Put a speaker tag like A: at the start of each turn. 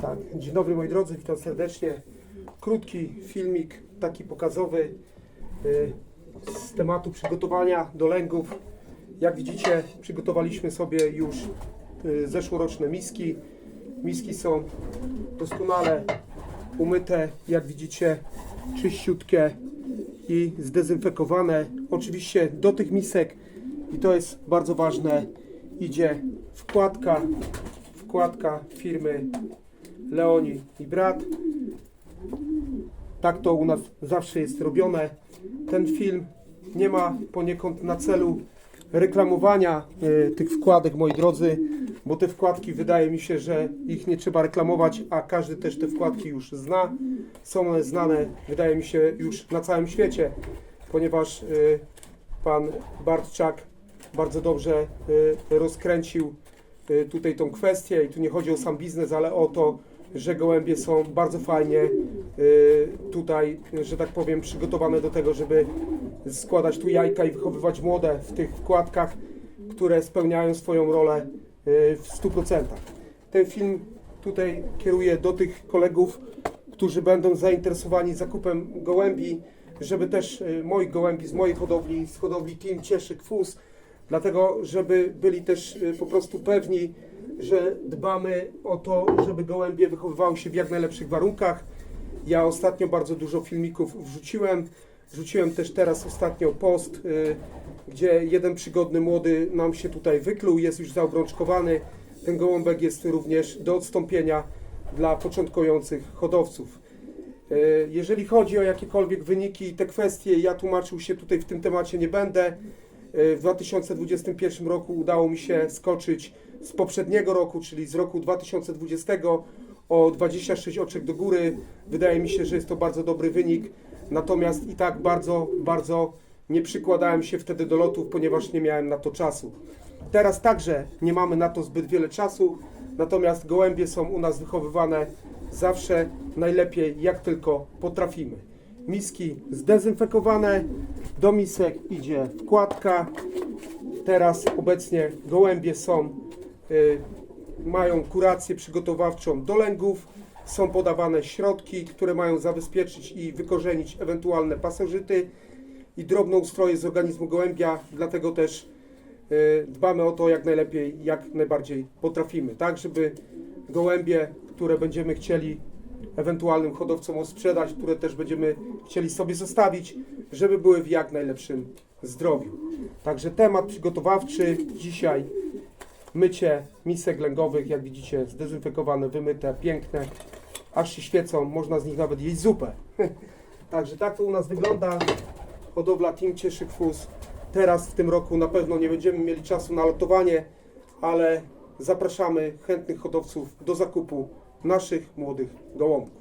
A: Tak, dzień dobry moi drodzy, witam serdecznie. Krótki filmik, taki pokazowy y, z tematu przygotowania do lęgów. Jak widzicie, przygotowaliśmy sobie już y, zeszłoroczne miski. Miski są doskonale umyte, jak widzicie, czyściutkie i zdezynfekowane. Oczywiście do tych misek, i to jest bardzo ważne, idzie wkładka, wkładka firmy Leoni i brat. Tak to u nas zawsze jest robione. Ten film nie ma poniekąd na celu reklamowania e, tych wkładek, moi drodzy, bo te wkładki wydaje mi się, że ich nie trzeba reklamować, a każdy też te wkładki już zna. Są one znane, wydaje mi się, już na całym świecie, ponieważ e, pan Bartczak bardzo dobrze e, rozkręcił y, tutaj tą kwestię i tu nie chodzi o sam biznes, ale o to, że gołębie są bardzo fajnie y, tutaj, że tak powiem, przygotowane do tego, żeby składać tu jajka i wychowywać młode w tych wkładkach, które spełniają swoją rolę y, w 100%. Ten film tutaj kieruję do tych kolegów, którzy będą zainteresowani zakupem gołębi, żeby też y, moich gołębi z mojej hodowli, z hodowli Team Cieszyk Fus, dlatego żeby byli też po prostu pewni, że dbamy o to, żeby gołębie wychowywały się w jak najlepszych warunkach. Ja ostatnio bardzo dużo filmików wrzuciłem. Wrzuciłem też teraz ostatnio post, y, gdzie jeden przygodny młody nam się tutaj wykluł, jest już zaobrączkowany. Ten gołąbek jest również do odstąpienia dla początkujących hodowców. E, Jeżeli chodzi o jakiekolwiek wyniki i te kwestie, ja tłumaczył się tutaj w tym temacie nie będę. E, W 2021 roku udało mi się skoczyć z poprzedniego roku, czyli z roku 2020 o 26 oczek do góry. Wydaje mi się, że jest to bardzo dobry wynik. Natomiast i tak bardzo, bardzo nie przykładałem się wtedy do lotów, ponieważ nie miałem na to czasu. Teraz także nie mamy na to zbyt wiele czasu, natomiast gołębie są u nas wychowywane zawsze najlepiej, jak tylko potrafimy. Miski zdezynfekowane, do misek idzie wkładka. Teraz obecnie gołębie są, mają kurację przygotowawczą do lęgów. Są podawane środki, które mają zabezpieczyć i wykorzenić ewentualne pasożyty i drobnoustroje z organizmu gołębia, dlatego też y, dbamy o to jak najlepiej, jak najbardziej potrafimy, tak żeby gołębie, które będziemy chcieli ewentualnym hodowcom odsprzedać, które też będziemy chcieli sobie zostawić, żeby były w jak najlepszym zdrowiu. Także temat przygotowawczy dzisiaj mycie misek lęgowych, jak widzicie, zdezynfekowane, wymyte, piękne, aż się świecą, można z nich nawet jeść zupę. Także tak to u nas wygląda. Hodowla Team Cieszyk Fus. Teraz w tym roku na pewno nie będziemy mieli czasu na lotowanie, ale zapraszamy chętnych hodowców do zakupu naszych młodych gołąbków.